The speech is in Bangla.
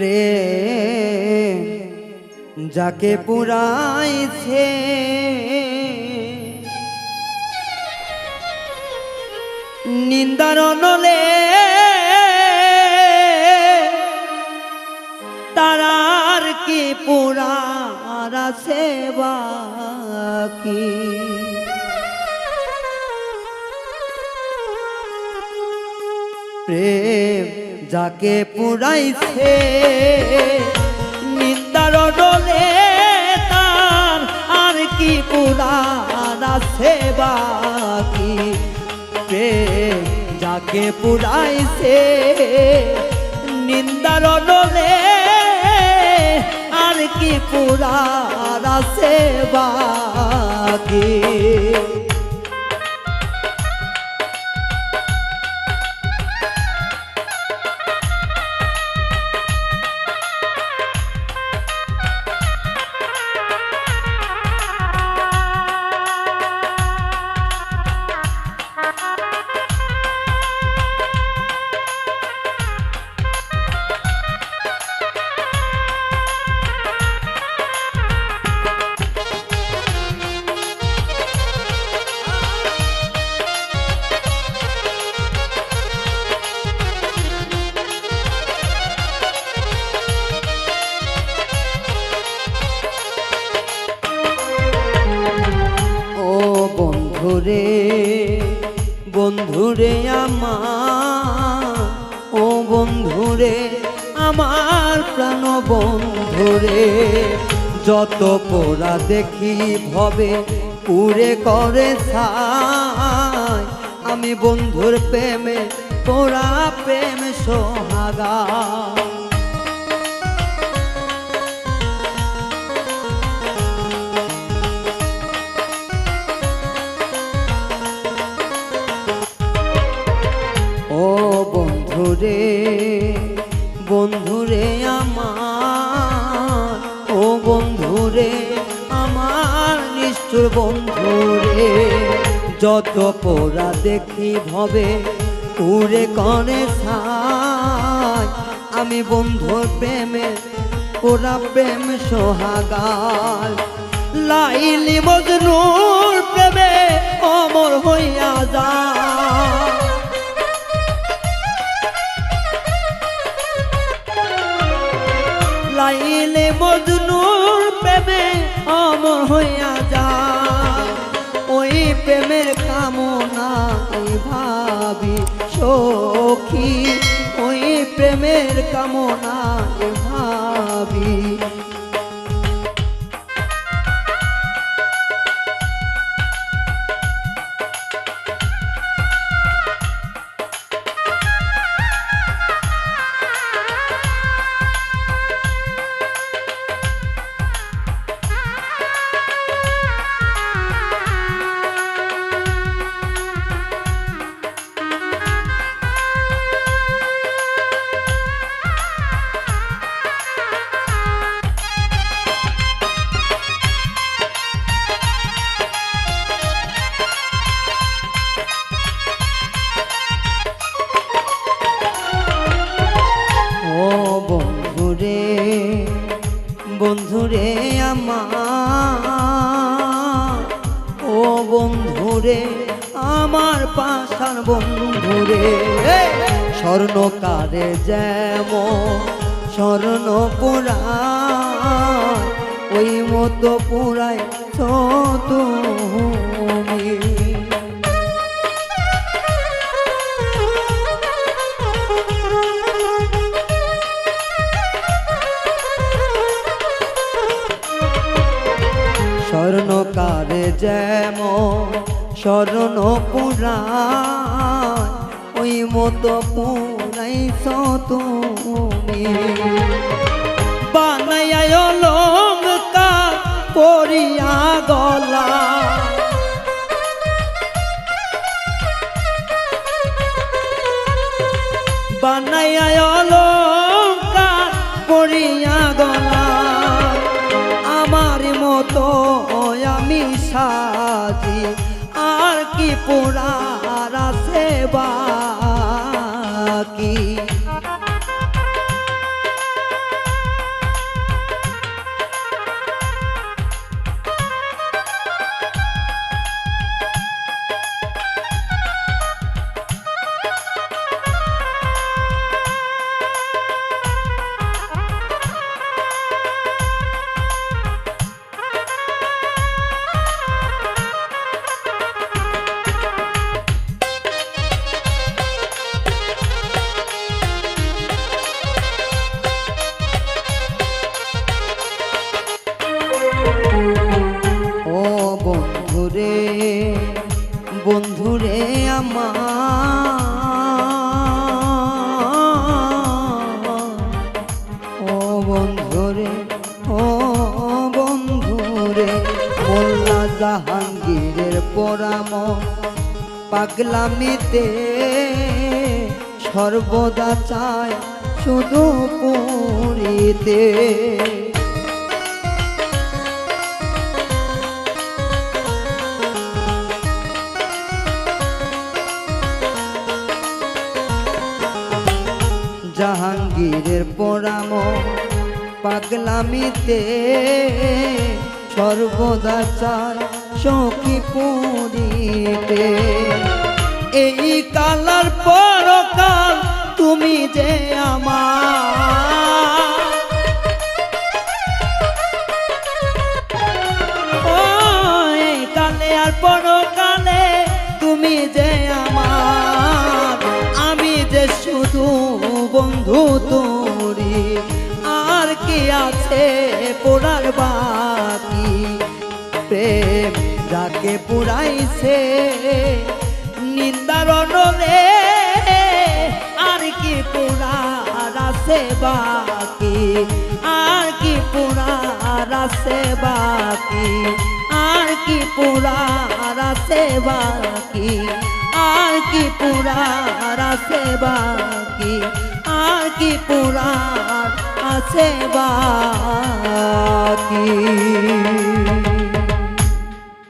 প্রেম যাকে পুরাইছে। নিন্দার নলে তারার কি পুরার সেবা কি প্রেম যাকে পুরাইছে, নিন্দার ডলে তার আর কি পুরাণ আছে বাকি? যাকে পুরাইছে, নিন্দার ডলে আর কি পুরাণ আছে বাকি? বন্ধুরে বন্ধুরে আমার, ও বন্ধুরে, আমার প্রাণ বন্ধুরে, যত পোড়া দেখি ভবে পুরে করে ছাই। আমি বন্ধুর প্রেমে, পোড়া প্রেম সোহাগা। বন্ধুরে আমার নিষ্ঠুর বন্ধুরে যত পোড়া দেখি ভবে, উড়ে করে ছাই। আমি বন্ধুর প্রেমে ওরা প্রেম সোহাগাল লাইলি মজনুর প্রেমে অমর হইয়া যায়। লাইলে মজনুর প্রেমে অমর হইয়া যা। ওই প্রেমের কামনা ভাবি সখী। ওই প্রেমের কামনা ভাবি। বন্ধুরে আমার, ও বন্ধুরে আমার পাশার বন্ধুরে, স্বর্ণকারে যেমন স্বর্ণ পুরায় ওই মতো পুরায় তুমি। স্বর্ণ পুরায় ওই মতো পুরাইছ তুমি। বানায় লঙ্কার পরিয়া গলা। বানায় বাকি পাগলামিতে সর্বদা চায় শুধু পুরীতে। জাহাঙ্গীরের পরাম পাগলামিতে সর্বদা চায় সখী পুরীতে। এই কালার পরকাল তুমি যে আমার। কালে আর পরকালে তুমি যে আমার। আমি যে শুধু বন্ধু তোরি, আর কি আছে পোড়ার বাকি? প্রেম যাকে পুরাইছে নিন্দার নলে আর কি পুরার আছে বাকি? আর কি পুরার আছে বাকি? আর কি পুরার আছে বাকি? আর কি পুরার আছে বাকি? আর কি পুরার আছে